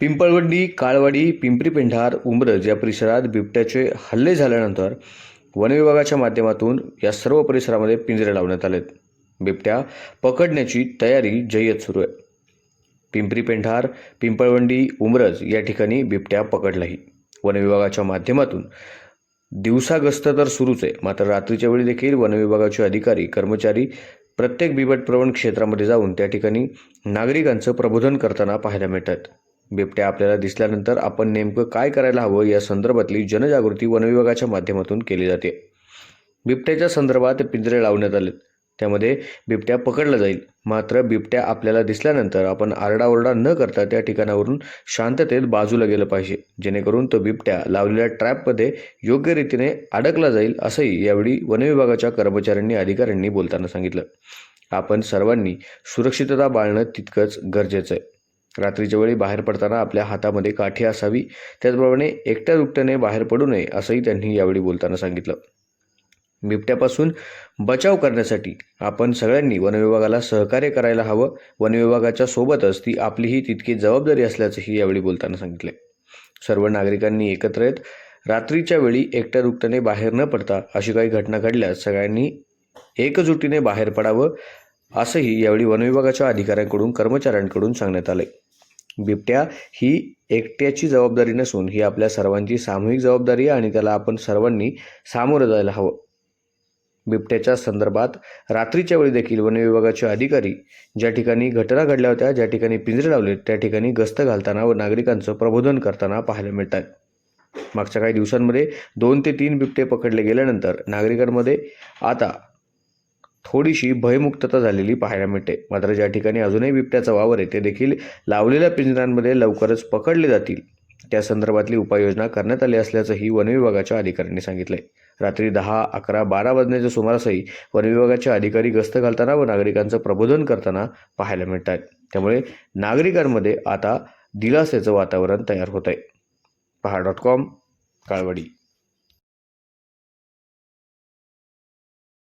पिंपळवंडी काळवाडी पिंपरी पेंढार उंबरज या परिसरात बिबट्याचे हल्ले झाल्यानंतर वनविभागाच्या माध्यमातून या सर्व परिसरामध्ये पिंजरे लावण्यात आलेत. बिबट्या पकडण्याची तयारी जय्यत सुरू आहे. पिंपरी पेंढार पिंपळवंडी उमरज या ठिकाणी बिबट्या पकडलाही. वनविभागाच्या माध्यमातून दिवसा गस्त तर सुरूच आहे मात्र रात्रीच्या वेळी देखील वनविभागाचे अधिकारी कर्मचारी प्रत्येक बिबट प्रवण क्षेत्रामध्ये जाऊन त्या ठिकाणी नागरिकांचं प्रबोधन करताना पाहायला मिळतात. बिबट्या आपल्याला दिसल्यानंतर आपण नेमकं काय करायला हवं या संदर्भातली जनजागृती वनविभागाच्या माध्यमातून केली जाते. बिबट्याच्या संदर्भात पिंजरे लावण्यात आले त्यामध्ये बिबट्या पकडला जाईल. मात्र बिबट्या आपल्याला दिसल्यानंतर आपण आरडाओरडा न करता त्या ठिकाणावरून शांततेत बाजूला गेलं पाहिजे. जेणेकरून तो बिबट्या लावलेल्या ट्रॅपमध्ये योग्य रीतीने अडकला जाईल असंही यावेळी वनविभागाच्या कर्मचाऱ्यांनी अधिकाऱ्यांनी बोलताना सांगितलं. आपण सर्वांनी सुरक्षितता बाळणं तितकंच गरजेचं आहे. रात्रीच्या वेळी बाहेर पडताना आपल्या हातामध्ये काठी असावी. त्याचप्रमाणे एकट्या दुकट्याने बाहेर पडू नये असंही त्यांनी यावेळी बोलताना सांगितलं. बिबट्यापासून बचाव करण्यासाठी आपण सगळ्यांनी वनविभागाला सहकार्य करायला हवं. वनविभागाच्या सोबतच ती आपलीही तितकी जबाबदारी असल्याचंही यावेळी बोलताना सांगितले सर्व नागरिकांनी एकत्र येत रात्रीच्या वेळी एकट्या दुकट्याने बाहेर न पडता अशी काही घटना घडल्यास सगळ्यांनी एकजुटीने बाहेर पडावं असंही यावेळी वनविभागाच्या अधिकाऱ्यांकडून कर्मचाऱ्यांकडून सांगण्यात आले बिबट्या ही एकट्याची जबाबदारी नसून ही आपल्या सर्वांची सामूहिक जबाबदारी आहे आणि त्याला आपण सर्वांनी सामोरं जायला हवं. बिबट्याच्या संदर्भात रात्रीच्या वेळी देखील वनविभागाचे अधिकारी ज्या ठिकाणी घटना घडल्या होत्या ज्या ठिकाणी पिंजरे लावले त्या ठिकाणी गस्त घालताना व नागरिकांचं प्रबोधन करताना पाहायला मिळतात. मागच्या काही दिवसांमध्ये दोन ते तीन बिबटे पकडले गेल्यानंतर नागरिकांमध्ये आता थोडीशी भयमुक्तता झालेली पाहायला मिळते. मात्र ज्या ठिकाणी अजूनही बिबट्याचा वावर आहे ते देखील लावलेल्या पिंजऱ्यांमध्ये लवकरच पकडले जातील. त्या संदर्भातली उपाययोजना करण्यात आली असल्याचंही वनविभागाच्या अधिकाऱ्यांनी सांगितलंय. रात्री दहा अकरा बारा वाजण्याच्या सुमारासही वनविभागाचे अधिकारी गस्त घालताना व नागरिकांचं प्रबोधन करताना पाहायला मिळत आहेत त्यामुळे नागरिकांमध्ये आता दिलासेचं वातावरण तयार होत आहे पहा डॉट कॉम काळवडी.